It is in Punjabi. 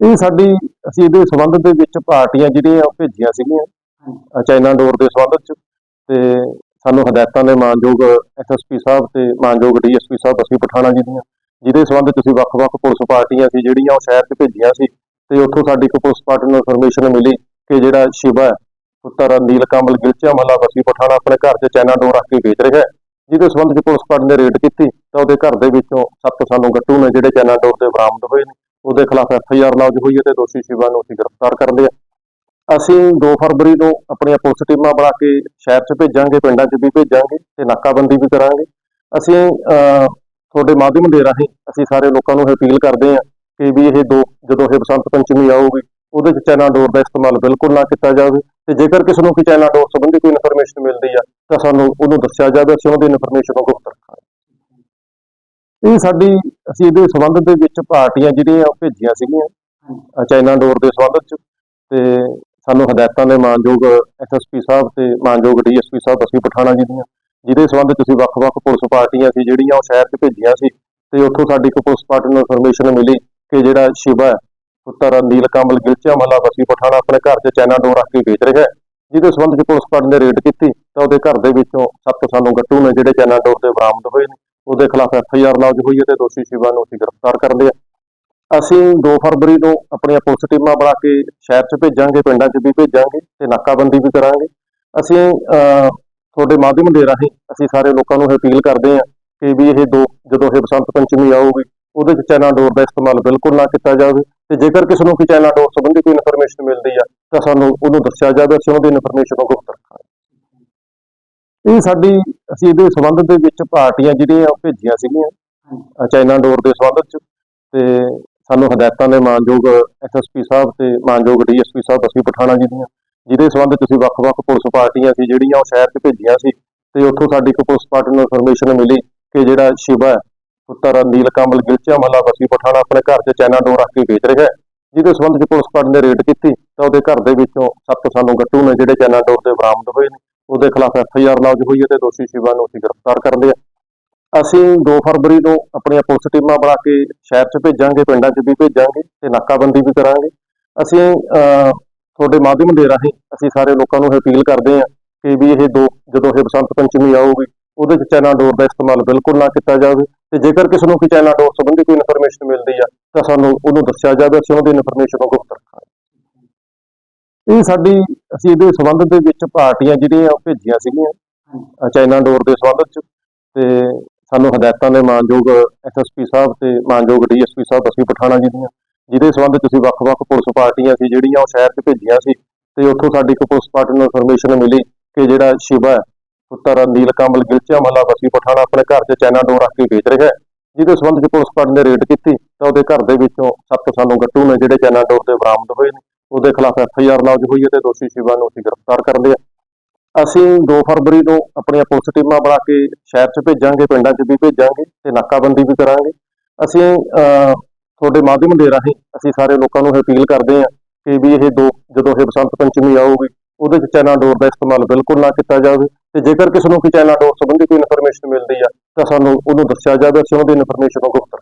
ਇਹ ਸਾਡੀ ਅਸੀਂ ਇਹਦੇ ਸੰਬੰਧ ਦੇ ਵਿੱਚ ਪਾਰਟੀਆਂ ਜਿਹੜੀਆਂ ਉਹ ਭੇਜੀਆਂ ਸੀਗੀਆਂ ਚਾਈਨਾ ਡੋਰ ਦੇ ਸੰਬੰਧ ਚ। ਤੇ ਸਾਨੂੰ ਹਦਾਇਤਾਂ ਦੇ ਮਾਨਯੋਗ ਐਸਐਸਪੀ ਸਾਹਿਬ ਤੇ ਮਾਨਯੋਗ ਡੀਐਸਪੀ ਸਾਹਿਬ ਅਸੀਂ ਪਠਾਣਾ ਜੀ ਦੀਆਂ ਜਿਹਦੇ ਸੰਬੰਧ ਚ ਅਸੀਂ ਵੱਖ-ਵੱਖ ਪੁਲਿਸ ਪਾਰਟੀਆਂ ਸੀ ਜਿਹੜੀਆਂ ਉਹ ਸ਼ਹਿਰ 'ਚ ਭੇਜੀਆਂ ਸੀ। ਤੇ ਉੱਥੋਂ ਸਾਡੀ ਇੱਕ ਪੁਲਿਸ ਪਾਰਟੀ ਨੂੰ ਇਨਫੋਰਮੇਸ਼ਨ ਮਿਲੀ ਕਿ ਜਿਹੜਾ ਸ਼ਿਵਾ ਪੁੱਤਰ ਨੀਲ ਕਮਲ ਗਿਲਚਾ ਮਹੱਲਾ ਬਸੀ ਪਠਾਣਾ ਆਪਣੇ ਘਰ 'ਚ ਚਾਈਨਾ ਡੋਰ ਰੱਖ ਕੇ ਵੇਚ ਰਿਹਾ ਹੈ। ਜਿਹਦੇ ਸੰਬੰਧ ਚ ਪੁਲਿਸ ਪਾਰਟੀ ਨੇ ਰੇਡ ਕੀਤੀ ਤਾਂ ਉਹਦੇ ਘਰ ਦੇ ਵਿੱਚੋਂ ਸੱਤ ਸਾਨੂੰ ਗੱਟੂ ਨੇ ਜਿਹੜੇ ਚਾਈਨਾ ਡੋਰ ਦੇ ਬਰਾਮਦ ਹੋਏ ਨੇ। ਉਹਦੇ ਖਿਲਾਫ ਐਫ ਆਈ ਆਰ ਲੌਜ ਹੋਈ ਹੈ ਤੇ ਦੋਸ਼ੀ ਸ਼ਿਵਾ ਨੂੰ ਅਸੀਂ ਗ੍ਰਿਫਤਾਰ ਕਰ ਲਿਆ ਅਸੀਂ 2 ਫਰਵਰੀ ਨੂੰ ਆਪਣੀਆਂ ਪੁਲਿਸ ਟੀਮਾਂ ਬਣਾ ਕੇ ਸ਼ਹਿਰ 'ਚ ਭੇਜਾਂਗੇ, ਪਿੰਡਾਂ 'ਚ ਵੀ ਭੇਜਾਂਗੇ ਤੇ ਨਾਕਾਬੰਦੀ ਵੀ ਕਰਾਂਗੇ। ਅਸੀਂ ਤੁਹਾਡੇ ਮਾਧਿਅਮ ਦੇ ਰਾਹੀਂ ਅਸੀਂ ਸਾਰੇ ਲੋਕਾਂ ਨੂੰ ਇਹ ਅਪੀਲ ਕਰਦੇ ਹਾਂ ਕਿ ਵੀ ਇਹ ਦੋ, ਜਦੋਂ ਇਹ ਬਸੰਤ ਪੰਚਮੀ ਆਊਗੀ, ਉਹਦੇ 'ਚ ਚੈਨਾ ਡੋਰ ਦਾ ਇਸਤੇਮਾਲ ਬਿਲਕੁਲ ਨਾ ਕੀਤਾ ਜਾਵੇ ਤੇ ਜੇਕਰ ਕਿਸੇ ਨੂੰ ਕੋਈ ਚੈਨਾ ਡੋਰ ਸੰਬੰਧੀ ਕੋਈ ਇਨਫੋਰਮੇਸ਼ਨ ਮਿਲਦੀ ਆ, ਤਾਂ ਸਾਨੂੰ ਉਹਨੂੰ ਦੱਸਿਆ ਜਾਵੇ, ਅਸੀਂ ਉਹਦੀ ਇਨਫੋਰਮੇਸ਼ਨ ਨੂੰ ਗੁਪਤ ਰੱਖਾਂਗੇ। ਇਹ ਸਾਡੀ ਅਸੀਂ ਇਹਦੇ ਸੰਬੰਧ ਦੇ ਵਿੱਚ ਪਾਰਟੀਆਂ ਜਿਹੜੀਆਂ ਉਹ ਭੇਜੀਆਂ ਸੀਗੀਆਂ ਚਾਈਨਾ ਡੋਰ ਦੇ ਸੰਬੰਧ ਚ। ਤੇ ਸਾਨੂੰ ਹਦਾਇਤਾਂ ਦੇ ਮਾਨਯੋਗ ਐਸਐਸਪੀ ਸਾਹਿਬ ਤੇ ਮਾਨਯੋਗ ਡੀਐਸਪੀ ਸਾਹਿਬ ਅਸੀਂ ਪਠਾਣਾ ਜੀ ਦੀਆਂ ਜਿਹਦੇ ਸੰਬੰਧ ਚ ਅਸੀਂ ਵੱਖ-ਵੱਖ ਪੁਲਿਸ ਪਾਰਟੀਆਂ ਸੀ ਜਿਹੜੀਆਂ ਉਹ ਸ਼ਹਿਰ 'ਚ ਭੇਜੀਆਂ ਸੀ। ਤੇ ਉੱਥੋਂ ਸਾਡੀ ਇੱਕ ਪੁਲਿਸ ਪਾਰਟੀ ਨੂੰ ਇਨਫੋਰਮੇਸ਼ਨ ਮਿਲੀ ਕਿ ਜਿਹੜਾ ਸ਼ਿਵਾ ਪੁੱਤਰ ਨੀਲ ਕਮਲ ਗਿਲਚਾ ਮਹੱਲਾ ਬਸੀ ਪਠਾਣਾ ਆਪਣੇ ਘਰ 'ਚ ਚਾਈਨਾ ਡੋਰ ਰੱਖ ਕੇ ਵੇਚ ਰਿਹਾ ਹੈ। ਜਿਹਦੇ ਸੰਬੰਧ ਚ ਪੁਲਿਸ ਪਾਰਟੀ ਨੇ ਰੇਡ ਕੀਤੀ ਤਾਂ ਉਹਦੇ ਘਰ ਦੇ ਵਿੱਚੋਂ ਸੱਤ ਸਾਨੂੰ ਗੱਟੂ ਨੇ ਜਿਹੜੇ ਚਾਈਨਾ ਡੋਰ ਦੇ ਬਰਾਮਦ ਹੋਏ ਨੇ। ਉਹਦੇ ਖਿਲਾਫ ਐਫ ਆਈ ਆਰ ਲੌਜ ਹੋਈ ਹੈ ਤੇ ਦੋਸ਼ੀ ਸ਼ਿਵਾ ਨੂੰ ਅਸੀਂ ਗ੍ਰਿਫਤਾਰ ਕਰ ਲਿਆ ਅਸੀਂ 2 ਫਰਵਰੀ ਨੂੰ ਆਪਣੀਆਂ ਪੁਲਿਸ ਟੀਮਾਂ ਬਣਾ ਕੇ ਸ਼ਹਿਰ 'ਚ ਭੇਜਾਂਗੇ, ਪਿੰਡਾਂ 'ਚ ਵੀ ਭੇਜਾਂਗੇ ਤੇ ਨਾਕਾਬੰਦੀ ਵੀ ਕਰਾਂਗੇ। ਅਸੀਂ ਤੁਹਾਡੇ ਮਾਧਿਅਮ ਦੇ ਰਾਹੀਂ ਅਸੀਂ ਸਾਰੇ ਲੋਕਾਂ ਨੂੰ ਅਪੀਲ ਕਰਦੇ ਹਾਂ ਕਿ ਵੀ ਇਹ ਦੋ, ਜਦੋਂ ਇਹ ਬਸੰਤ ਪੰਚਮੀ ਆਊਗੀ, ਉਹਦੇ 'ਚ ਚੈਨਾ ਡੋਰ ਦਾ ਇਸਤੇਮਾਲ ਬਿਲਕੁਲ ਨਾ ਕੀਤਾ ਜਾਵੇ ਤੇ ਜੇਕਰ ਕਿਸੇ ਨੂੰ ਕੋਈ ਚੈਨਾ ਡੋਰ ਸੰਬੰਧੀ ਕੋਈ ਇਨਫੋਰਮੇਸ਼ਨ ਮਿਲਦੀ ਆ, ਤਾਂ ਸਾਨੂੰ ਉਹਨੂੰ ਦੱਸਿਆ ਜਾਵੇ, ਅਸੀਂ ਉਹਦੀ ਇਨਫੋਰਮੇਸ਼ਨ ਨੂੰ ਗੁਪਤ ਇਹ ਸਾਡੀ ਅਸੀਂ ਇਹਦੇ ਸੰਬੰਧ ਦੇ ਵਿੱਚ ਪਾਰਟੀਆਂ ਜਿਹੜੀਆਂ ਉਹ ਭੇਜੀਆਂ ਸੀਗੀਆਂ ਚਾਈਨਾ ਡੋਰ ਦੇ ਸੰਬੰਧ ਚ। ਤੇ ਸਾਨੂੰ ਹਦਾਇਤਾਂ ਦੇ ਮਾਨਯੋਗ ਐਸਐਸਪੀ ਸਾਹਿਬ ਤੇ ਮਾਨਯੋਗ ਡੀਐਸਪੀ ਸਾਹਿਬ ਅਸੀਂ ਪਠਾਣਾ ਜੀ ਦੀਆਂ ਜਿਹਦੇ ਸੰਬੰਧ ਚ ਅਸੀਂ ਵੱਖ-ਵੱਖ ਪੁਲਿਸ ਪਾਰਟੀਆਂ ਸੀ ਜਿਹੜੀਆਂ ਉਹ ਸ਼ਹਿਰ 'ਚ ਭੇਜੀਆਂ ਸੀ। ਤੇ ਉੱਥੋਂ ਸਾਡੀ ਇੱਕ ਪੁਲਿਸ ਪਾਰਟੀ ਨੂੰ ਇਨਫੋਰਮੇਸ਼ਨ ਮਿਲੀ ਕਿ ਜਿਹੜਾ ਸ਼ਿਵਾ ਹੈ, ਪੁੱਤਰ ਨੀਲ ਕਮਲ ਗਿਲਚਾ ਮਹੱਲਾ ਬਸੀ ਪਠਾਣਾ ਆਪਣੇ ਘਰ 'ਚ ਚਾਈਨਾ ਡੋਰ ਰੱਖ ਕੇ ਵੇਚ ਰਿਹਾ ਹੈ। ਜਿਹਦੇ ਸੰਬੰਧ 'ਚ ਪੁਲਿਸ ਪਾਰਟੀ ਨੇ ਰੇਡ ਕੀਤੀ ਤਾਂ ਉਹਦੇ ਘਰ ਦੇ ਵਿੱਚੋਂ ਸੱਤ ਸਾਨੂੰ ਗੱਟੂ ਨੇ ਜਿਹੜੇ ਚਾਈਨਾ ਡੋਰ ਦੇ ਬਰਾਮਦ ਹੋਏ ਨੇ। ਉਹਦੇ ਖਿਲਾਫ ਐਫ ਆਈ ਆਰ ਲੌਜ ਹੋਈ ਹੈ ਤੇ ਦੋਸ਼ੀ ਸ਼ਿਵਾ ਨੂੰ ਅਸੀਂ ਗ੍ਰਿਫਤਾਰ ਕਰ ਲਿਆ। ਅਸੀਂ 2 ਫਰਵਰੀ ਨੂੰ ਆਪਣੀਆਂ ਪੁਲਿਸ ਟੀਮਾਂ ਬਣਾ ਕੇ ਸ਼ਹਿਰ 'ਚ ਭੇਜਾਂਗੇ, ਪਿੰਡਾਂ 'ਚ ਵੀ ਭੇਜਾਂਗੇ ਤੇ ਨਾਕਾਬੰਦੀ ਵੀ ਕਰਾਂਗੇ। ਅਸੀਂ ਤੁਹਾਡੇ ਮਾਧਿਅਮ ਦੇ ਰਾਹੀਂ ਅਸੀਂ ਸਾਰੇ ਲੋਕਾਂ ਨੂੰ ਇਹ ਅਪੀਲ ਕਰਦੇ ਹਾਂ ਕਿ ਵੀ ਇਹ ਦੋ, ਜਦੋਂ ਇਹ ਬਸੰਤ ਪੰਚਮੀ ਆਊਗੀ, ਉਹਦੇ 'ਚ ਚੈਨਾ ਡੋਰ ਦਾ ਇਸਤੇਮਾਲ ਬਿਲਕੁਲ ਨਾ ਕੀਤਾ ਜਾਵੇ ਤੇ ਜੇਕਰ ਕਿਸੇ ਨੂੰ ਕੋਈ ਚੈਨਾ ਡੋਰ ਸੰਬੰਧੀ ਕੋਈ ਇਨਫੋਰਮੇਸ਼ਨ ਮਿਲਦੀ ਆ ਤਾਂ ਸਾਨੂੰ ਉਹਨੂੰ ਦੱਸਿਆ ਜਾਵੇ, ਅਸੀਂ ਉਹਦੀ ਇਨਫੋਰਮੇਸ਼ਨ ਨੂੰ ਗੁਪਤ ਇਹ ਸਾਡੀ ਅਸੀਂ ਇਹਦੇ ਸੰਬੰਧ ਦੇ ਵਿੱਚ ਪਾਰਟੀਆਂ ਜਿਹੜੀਆਂ ਉਹ ਭੇਜੀਆਂ ਸੀਗੀਆਂ ਚਾਈਨਾ ਡੋਰ ਦੇ ਸੰਬੰਧ ਚ। ਤੇ ਸਾਨੂੰ ਹਦਾਇਤਾਂ ਦੇ ਮਾਨਯੋਗ ਐਸਐਸਪੀ ਸਾਹਿਬ ਤੇ ਮਾਨਯੋਗ ਡੀਐਸਪੀ ਸਾਹਿਬ, ਅਸੀਂ ਪਠਾਣਾ ਜੀ ਦੀਆਂ ਜਿਹਦੇ ਸੰਬੰਧ ਚ ਅਸੀਂ ਵੱਖ-ਵੱਖ ਪੁਲਿਸ ਪਾਰਟੀਆਂ ਸੀ ਜਿਹੜੀਆਂ ਉਹ ਸ਼ਹਿਰ 'ਚ ਭੇਜੀਆਂ ਸੀ। ਤੇ ਉੱਥੋਂ ਸਾਡੀ ਇੱਕ ਪੁਲਿਸ ਪਾਰਟੀ ਨੂੰ ਇਨਫੋਰਮੇਸ਼ਨ ਮਿਲੀ ਕਿ ਜਿਹੜਾ ਸ਼ਿਵਾ ਪੁੱਤਰ ਨੀਲ ਕਮਲ ਗਿਲਚਾ ਮਹੱਲਾ ਵਸੀ ਪਠਾਣਾ ਆਪਣੇ ਘਰ 'ਚ ਚਾਈਨਾ ਡੋਰ ਰੱਖ ਕੇ ਵੇਚ ਰਿਹਾ ਹੈ। ਜਿਹਦੇ ਸੰਬੰਧ ਚ ਪੁਲਿਸ ਪਾਰਟੀ ਨੇ ਰੇਡ ਕੀਤੀ, ਤਾਂ ਉਹਦੇ ਘਰ ਦੇ ਵਿੱਚੋਂ ਸੱਤ ਸਾਨੂੰ ਗੱਟੂ ਨੇ ਜਿਹੜੇ ਚਾਈਨਾ ਡੋਰ ਦੇ ਬਰਾਮਦ ਹੋਏ ਨੇ। ਉਹਦੇ ਖਿਲਾਫ ਐਫ ਆਈ ਆਰ ਲੌਜ ਹੋਈ ਹੈ ਤੇ ਦੋਸ਼ੀ ਸ਼ਿਵਾ ਨੂੰ ਅਸੀਂ ਗ੍ਰਿਫਤਾਰ ਕਰ ਲਿਆ ਅਸੀਂ 2 ਫਰਵਰੀ ਨੂੰ ਆਪਣੀਆਂ ਪੁਲਿਸ ਟੀਮਾਂ ਬਣਾ ਕੇ ਸ਼ਹਿਰ 'ਚ ਭੇਜਾਂਗੇ ਪਿੰਡਾਂ 'ਚ ਵੀ ਭੇਜਾਂਗੇ ਤੇ ਨਾਕਾਬੰਦੀ ਵੀ ਕਰਾਂਗੇ। ਅਸੀਂ ਅਹ, ਤੁਹਾਡੇ ਮਾਧਿਅਮ ਦੇ ਰਾਹੀਂ ਅਸੀਂ ਸਾਰੇ ਲੋਕਾਂ ਨੂੰ ਇਹ ਅਪੀਲ ਕਰਦੇ ਹਾਂ ਕਿ ਵੀ ਇਹ ਦੋ ਜਦੋਂ ਇਹ ਬਸੰਤ ਪੰਚਮੀ ਆਊਗੀ ਉਹਦੇ 'ਚ ਚੈਨਾ ਡੋਰ ਦਾ ਇਸਤੇਮਾਲ ਬਿਲਕੁਲ ਨਾ ਕੀਤਾ ਜਾਵੇ ਤੇ ਜੇਕਰ ਕਿਸੇ ਨੂੰ ਕੋਈ ਚੈਨਾ ਡੋਰ ਸੰਬੰਧੀ ਕੋਈ ਇਨਫੋਰਮੇਸ਼ਨ ਮਿਲਦੀ ਆ ਤਾਂ ਸਾਨੂੰ ਉਹਨੂੰ ਦੱਸਿਆ ਜਾਵੇ ਅਸੀਂ ਉਹਦੀ ਇਨਫੋਰਮੇਸ਼ਨ ਨੂੰ ਗੁਪਤ